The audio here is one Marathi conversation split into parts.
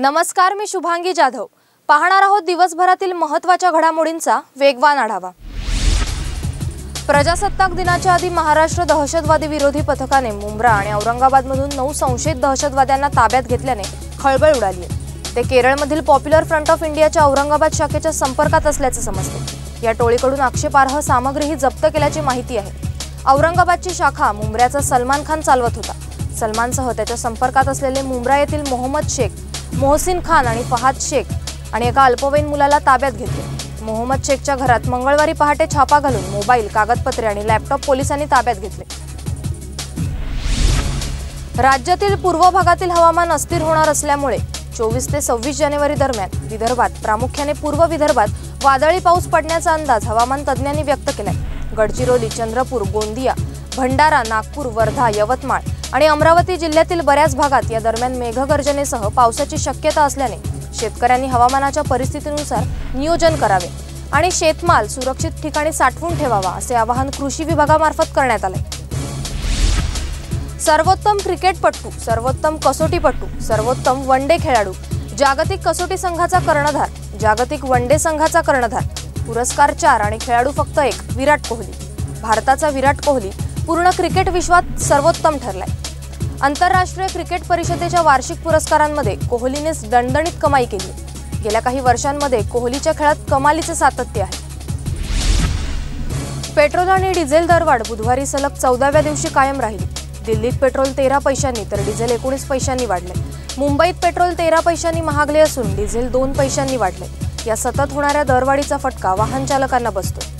नमस्कार मी शुभांगी जाधव. पाहणार आहोत दिवसभरातील महत्त्वाच्या घडामोडींचा वेगवान आढावा. प्रजासत्ताक दिनाच्या आधी महाराष्ट्र दहशतवादी विरोधी पथकाने मुंब्रा आणि औरंगाबादमधून नऊ संशयित दहशतवाद्यांना ताब्यात घेतल्याने खळबळ उडाली. ते केरळमधील पॉप्युलर फ्रंट ऑफ इंडियाच्या औरंगाबाद शाखेच्या संपर्कात असल्याचं समजते. या टोळीकडून आक्षेपार्ह सामग्रीही जप्त केल्याची माहिती आहे. औरंगाबादची शाखा मुंब्र्याचा सलमान खान चालवत होता. सलमानसह त्याच्या संपर्कात असलेले मुंब्रा येथील मोहम्मद शेख मोहसिन खान आणि फहाद शेख आणि एका अल्पवयीन मुलाला ताब्यात घेतले. मोहम्मद शेखच्या घरात मंगळवारी पहाटे छापा घालून मोबाईल कागदपत्रे आणि लॅपटॉप पोलिसांनी ताब्यात घेतले. राज्यातील पूर्व भागातील हवामान अस्थिर होणार असल्यामुळे चोवीस ते सव्वीस जानेवारी दरम्यान विदर्भात प्रामुख्याने पूर्व विदर्भात वादळी पाऊस पडण्याचा अंदाज हवामान तज्ज्ञांनी व्यक्त केलाय. गडचिरोली चंद्रपूर गोंदिया भंडारा नागपूर वर्धा यवतमाळ आणि अमरावती जिल्ह्यातील बऱ्याच भागात या दरम्यान मेघगर्जनेसह पावसाची शक्यता असल्याने शेतकऱ्यांनी हवामानाच्या परिस्थितीनुसार नियोजन करावे आणि शेतमाल सुरक्षित ठिकाणी साठवून ठेवावा असे आवाहन कृषी विभागामार्फत करण्यात आले. सर्वोत्तम क्रिकेटपटू सर्वोत्तम कसोटीपटू सर्वोत्तम वन डे खेळाडू जागतिक कसोटी संघाचा कर्णधार जागतिक वन डे संघाचा कर्णधार पुरस्कार चार आणि खेळाडू फक्त एक विराट कोहली. भारताचा विराट कोहली पूर्ण क्रिकेट विश्वात सर्वोत्तम ठरलाय. आंतरराष्ट्रीय क्रिकेट परिषदेच्या वार्षिक पुरस्कारांमध्ये कोहलीनेच दणदणीत कमाई केली. गेल्या काही वर्षांमध्ये कोहलीच्या खेळात कमालीचे सातत्य आहे. पेट्रोल आणि डिझेल दरवाढ बुधवारी सलग चौदाव्या दिवशी कायम राहिली. दिल्लीत पेट्रोल तेरा पैशांनी तर डिझेल एकोणीस पैशांनी वाढले मुंबईत पेट्रोल तेरा पैशांनी महागले असून डिझेल दोन पैशांनी वाढले या सतत होणाऱ्या दरवाढीचा फटका वाहन चालकांना बसतोय.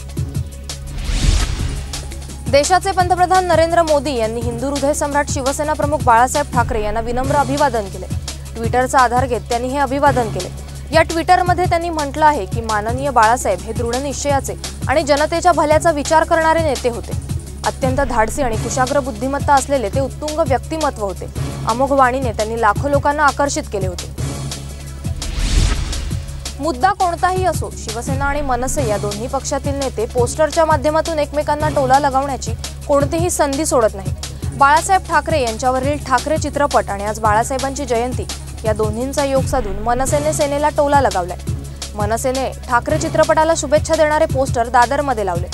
देशाचे पंतप्रधान नरेंद्र मोदी यांनी हिंदू हृदय सम्राट शिवसेना प्रमुख बाळासाहेब ठाकरे यांना विनम्र अभिवादन केले. ट्विटरचा आधार घेत त्यांनी हे अभिवादन केले. या ट्विटरमध्ये त्यांनी म्हटलं आहे की माननीय बाळासाहेब हे दृढ निश्चयाचे आणि जनतेच्या भल्याचा विचार करणारे नेते होते. अत्यंत धाडसी आणि कुशाग्र बुद्धिमत्ता असलेले ते उत्तुंग व्यक्तिमत्व होते. अमोघ वाणीने त्यांनी लाखो लोकांना आकर्षित केले होते. मुद्दा कोणताही असो शिवसेना आणि मनसे या दोन्ही पक्षातील नेते पोस्टरच्या माध्यमातून एकमेकांना टोला लगावण्याची कोणतीही संधी सोडत नाही बाळासाहेब ठाकरे यांच्यावरील ठाकरे चित्रपट आणि आज बाळासाहेबांची जयंती या दोन्हींचा योग साधून मनसेने सेनेला टोला लगावलाय. मनसेने ठाकरे चित्रपटाला शुभेच्छा देणारे पोस्टर दादरमध्ये लावले.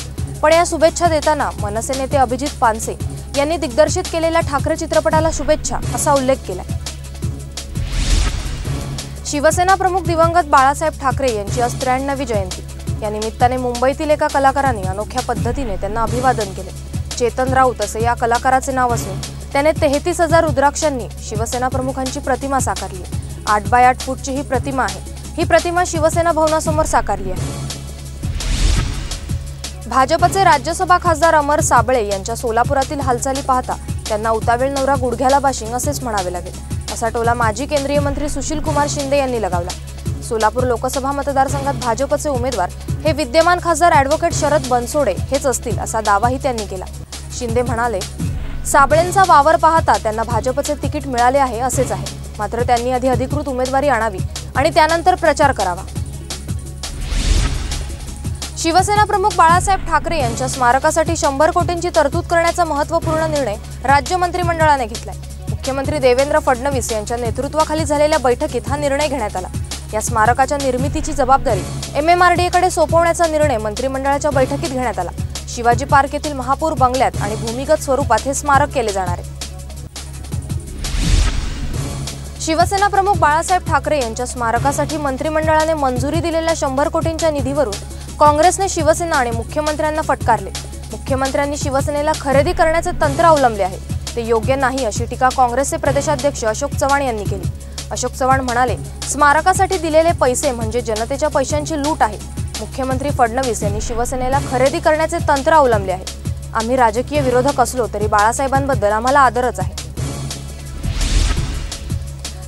पण या शुभेच्छा देताना मनसे नेते अभिजित पानसे यांनी दिग्दर्शित केलेल्या ठाकरे चित्रपटाला शुभेच्छा असा उल्लेख केलाय. शिवसेना प्रमुख दिवंगत बाळासाहेब ठाकरे यांची आज त्र्याण्णवी जयंती. या निमित्ताने मुंबईतील एका कलाकारांनी अनोख्या पद्धतीने त्यांना अभिवादन केले. चेतन राऊत असे या कलाकाराचे नाव असून त्याने तेहतीस हजार रुद्राक्षांनी शिवसेना प्रमुखांची प्रतिमा साकारली. आठ बाय आठ फूटची ही प्रतिमा आहे. ही प्रतिमा शिवसेना भवनासमोर साकारली आहे. भाजपचे राज्यसभा खासदार अमर साबळे यांच्या सोलापुरातील हालचाली पाहता त्यांना उतावेळ नवरा गुडघ्याला बाशिंग असेच म्हणावे लागेल. असा टोला माजी केंद्रीय मंत्री सुशील कुमार शिंदे यांनी लगावला. सोलापूर लोकसभा मतदारसंघात भाजपचे उमेदवार हे विद्यमान खासदार ॲडव्होकेट शरद बनसोडे हेच असतील असा दावाही त्यांनी केला. शिंदे म्हणाले साबळेंचा वावर पाहता त्यांना भाजपचे तिकीट मिळाले आहे असेच आहे. मात्र त्यांनी आधी अधिकृत उमेदवारी आणावी आणि त्यानंतर प्रचार करावा. शिवसेना प्रमुख बाळासाहेब ठाकरे यांच्या स्मारकासाठी शंभर कोटींची तरतूद करण्याचा महत्त्वपूर्ण निर्णय राज्य मंत्रिमंडळाने घेतलाय. मुख्यमंत्री देवेंद्र फडणवीस यांच्या नेतृत्वाखाली झालेल्या बैठकीत हा निर्णय घेण्यात आला. या स्मारकाच्या निर्मितीची जबाबदारी एम एम आरकडे सोपवण्याचा निर्णय मंत्रिमंडळाच्या बैठकीत घेण्यात आला. शिवाजी पार्क येथील महापूर बंगल्यात आणि भूमिगत स्वरूपात हे स्मारक केले जाणार आहे. शिवसेना प्रमुख बाळासाहेब ठाकरे यांच्या स्मारकासाठी मंत्रिमंडळाने मंजुरी दिलेल्या शंभर कोटींच्या निधीवरून काँग्रेसने शिवसेना आणि मुख्यमंत्र्यांना फटकारले. मुख्यमंत्र्यांनी शिवसेनेला खरेदी करण्याचे तंत्र अवलंबले आहे. ते योग्य नाही अशी टीका काँग्रेसचे प्रदेशाध्यक्ष अशोक चव्हाण यांनी केली. अशोक चव्हाण म्हणाले स्मारकासाठी दिलेले पैसे म्हणजे जनतेच्या पैशांची लूट आहे. मुख्यमंत्री फडणवीस यांनी शिवसेनेला खरेदी करण्याचे तंत्र अवलंबले आहे. आम्ही राजकीय विरोधक असलो तरी बाळासाहेबांबद्दल आम्हाला आदरच आहे.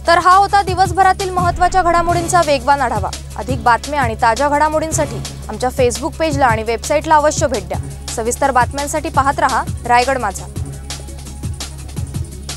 तर हा होता दिवसभरातील महत्त्वाच्या घडामोडींचा वेगवान आढावा. अधिक बातम्या आणि ताज्या घडामोडींसाठी आमच्या फेसबुक पेजला आणि वेबसाईटला अवश्य भेट द्या. सविस्तर बातम्यांसाठी पाहत रहा रायगड माझा.